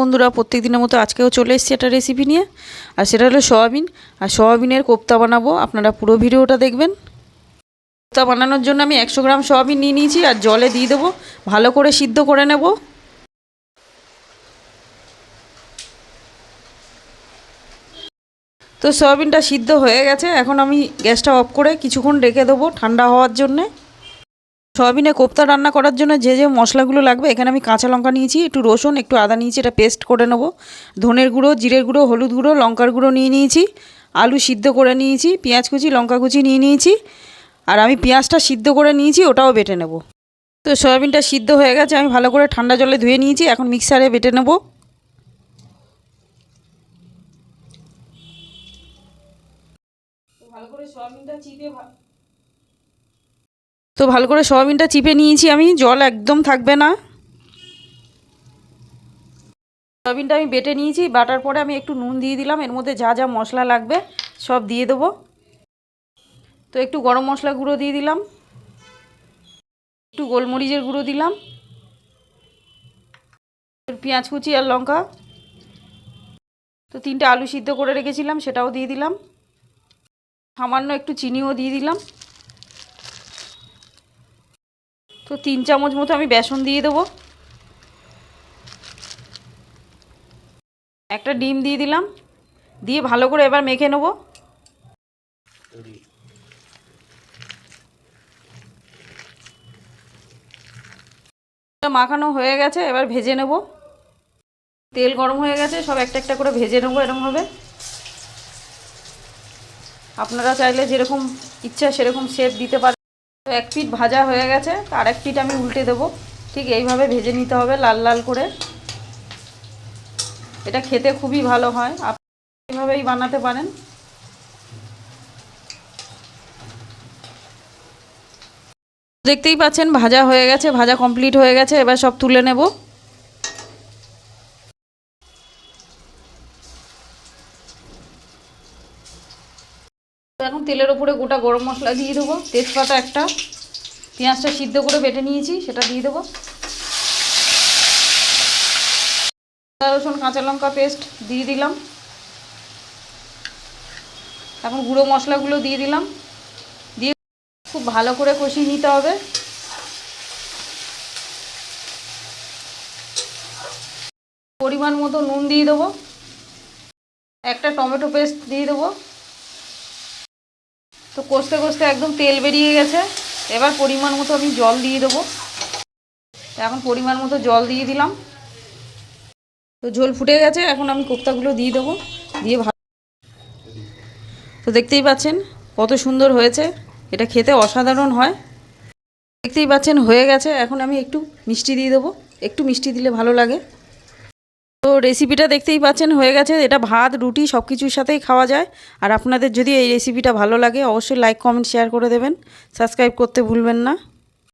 বন্ধুরা প্রত্যেক দিনের মতো আজকেও চলে এসেছি একটা রেসিপি নিয়ে, আর সেটা হলো সয়াবিন। আর সয়াবিনের কোপ্তা বানাবো, আপনারা পুরো ভিডিওটা দেখবেন। কোপ্তা বানানোর জন্য আমি একশো গ্রাম সয়াবিন নিয়ে নিয়েছি, আর জলে দিয়ে দেবো, ভালো করে সিদ্ধ করে নেব। তো সয়াবিনটা সিদ্ধ হয়ে গেছে, এখন আমি গ্যাসটা অফ করে কিছুক্ষণ রেখে দেবো ঠান্ডা হওয়ার জন্যে। সয়াবিনে কোপ্তা রান্না করার জন্য যে যে মশলাগুলো লাগবে, এখানে আমি কাঁচা লঙ্কা নিয়েছি, একটু রসুন, একটু আদা নিয়েছি, এটা পেস্ট করে নেব। ধনের গুঁড়ো, জিরের গুঁড়ো, হলুদ গুঁড়ো, লঙ্কার গুঁড়ো নিয়ে নিয়েছি। আলু সিদ্ধ করে নিয়েছি, পেঁয়াজ কুচি, লঙ্কা কুচি নিয়ে নিয়েছি। আর আমি পেঁয়াজটা সিদ্ধ করে নিয়েছি, ওটাও বেটে নেব। তো সয়াবিনটা সিদ্ধ হয়ে গেছে, আমি ভালো করে ঠান্ডা জলে ধুয়ে নিয়েছি, এখন মিক্সারে বেটে নেব। ভালো করে সয়াবিনটা চিপে তো ভালো করে সয়াবিনটা চিপে নিয়েছি আমি, জল একদম থাকবে না। সয়াবিনটা আমি বেটে নিয়েছি, বাটার পরে আমি একটু নুন দিয়ে দিলাম, এর মধ্যে যা যা মশলা লাগবে সব দিয়ে দেবো। তো একটু গরম মশলা গুঁড়ো দিয়ে দিলাম, একটু গোলমরিচের গুঁড়ো দিলাম, পেঁয়াজ কুচি আর লঙ্কা। তো তিনটে আলু সিদ্ধ করে রেখেছিলাম, সেটাও দিয়ে দিলাম। সামান্য একটু চিনিও দিয়ে দিলাম। তো তিন চামচ মতো আমি বেসন দিয়ে দেবো। একটা ডিম দিয়ে দিলাম। দিয়ে ভালো করে এবার মেখে নেব। মাখানো হয়ে গেছে, এবার ভেজে নেব। তেল গরম হয়ে গেছে, সব একটা একটা করে ভেজে নেব এরকমভাবে আপনারা চাইলে যেরকম ইচ্ছা সেরকম শেপ দিতে পারেন। তো এক পিট ভাজা হয়ে গেছে আর এক পিট আমি উল্টে দেবো। ঠিক এইভাবে ভেজে নিতে হবে লাল লাল করে। এটা খেতে খুবই ভালো হয়। আপনি এইভাবেই বানাতে পারেন। দেখতেই পাচ্ছেন, ভাজা হয়ে গেছে, ভাজা কমপ্লিট হয়ে গেছে, এবার সব তুলে নেব। এখন তেলের ওপরে গোটা গরম মশলা দিয়ে দেবো। তেজপাতা একটা, পেঁয়াজটা সিদ্ধ করে বেটে নিয়েছি, সেটা দিয়ে দেবো। আদা, রসুন, কাঁচা লঙ্কা পেস্ট দিয়ে দিলাম। এখন গুঁড়ো মশলাগুলো দিয়ে দিলাম। দিয়ে খুব ভালো করে কষিয়ে নিতে হবে। পরিমাণ মতো নুন দিয়ে দেবো। একটা টমেটো পেস্ট দিয়ে দেবো। তো কষতে কষতে একদম তেল বেরিয়ে গেছে। এবার পরিমাণ মতো আমি জল দিয়ে দেবো। এখন পরিমাণ মতো জল দিয়ে দিলাম। তো ঝোল ফুটে গেছে, এখন আমি কোপ্তাগুলো দিয়ে দেবো। দিয়ে ভালো তো দেখতেই পাচ্ছেন কত সুন্দর হয়েছে। এটা খেতে অসাধারণ হয়। দেখতেই পাচ্ছেন হয়ে গেছে। এখন আমি একটু মিষ্টি দিয়ে দেবো। একটু মিষ্টি দিলে ভালো লাগে। রেসিপিটা দেখতেই পাচ্ছেন, হয়ে গেছে। এটা ভাত, রুটি সব কিছুর সাথেই খাওয়া যায়। আর আপনাদের যদি এই রেসিপিটা ভালো লাগে, অবশ্যই লাইক কমেন্ট শেয়ার করে দেবেন। সাবস্ক্রাইব করতে ভুলবেন না।